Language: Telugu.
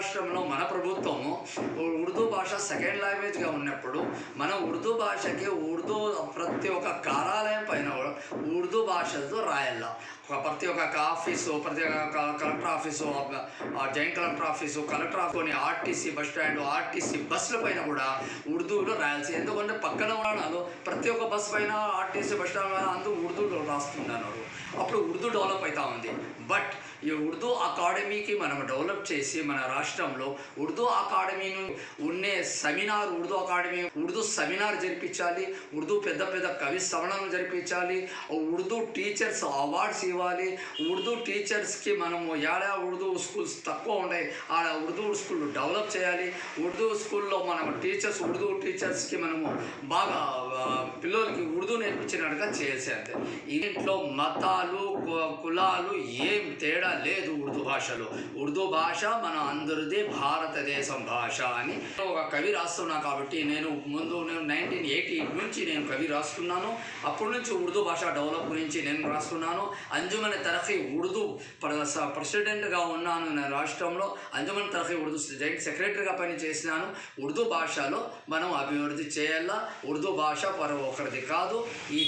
రాష్ట్రంలో మన ప్రభుత్వము ఉర్దూ భాష సెకండ్ లాంగ్వేజ్గా ఉన్నప్పుడు మనం ఉర్దూ భాషకి ఉర్దూ ప్రతి ఒక్క కార్యాలయం పైన ఉర్దూ భాషతో రాయాల ప్రతి ఒక్క ఆఫీసు ప్రతి ఒక్క collector office joint collector office collector office కొన్ని ఆర్టీసీ బస్ స్టాండ్ ఆర్టీసీ బస్సుల పైన కూడా ఉర్దూలో రాయాల్సి ఎందుకంటే పక్కన వాళ్ళు ప్రతి ఒక్క బస్ పైన ఆర్టీసీ బస్ స్టాండ్ పైన అందరూ ఉర్దూలో రాస్తున్నారు. అప్పుడు ఉర్దూ డెవలప్ అవుతా ఉంది. బట్ ఈ ఉర్దూ అకాడమీకి మనం డెవలప్ చేసి మన రాష్ట్రంలో ఉర్దూ అకాడమీను ఉండే seminar Urdu academy Urdu seminar జరిపించాలి ఉర్దూ పెద్ద పెద్ద కవి శ్రవణం జరిపించాలి ఉర్దూ టీచర్స్ అవార్డ్స్ ఇవ్వాలి ఉర్దూ టీచర్స్కి మనము ఏడా ఉర్దూ స్కూల్స్ తక్కువ ఉన్నాయి ఆడ ఉర్దూ స్కూల్ డెవలప్ చేయాలి. ఉర్దూ స్కూల్లో మనం టీచర్స్ ఉర్దూ టీచర్స్కి మనము బాగా పిల్లలకి ఉర్దూ నేర్పించినట్టుగా చేసేది ఇంట్లో మతాలు కు- కులాలు ఏం తేడా లేదు ఉర్దూ భాషలో. ఉర్దూ భాష మన అందరిది భారతదేశం భాష అని ఒక కవి రాస్తున్నా కాబట్టి నేను ముందు నేను నైన్టీన్ ఎయిటీ నుంచి నేను కవి రాస్తున్నాను. అప్పటి నుంచి ఉర్దూ భాష డెవలప్ గురించి నేను రాస్తున్నాను. అంజుమన్ తరఫీ ఉర్దూ ప్ర- స- ప్రెసిడెంట్గా ఉన్నాను నేను రాష్ట్రంలో. అంజుమన్ తరఫీ ఉర్దూ జాయింట్ సెక్రటరీగా పనిచేసినాను. ఉర్దూ భాషలో మనం అభివృద్ధి చేయాలా? ఉర్దూ భాష పర ఒకరిది కాదు. ఈ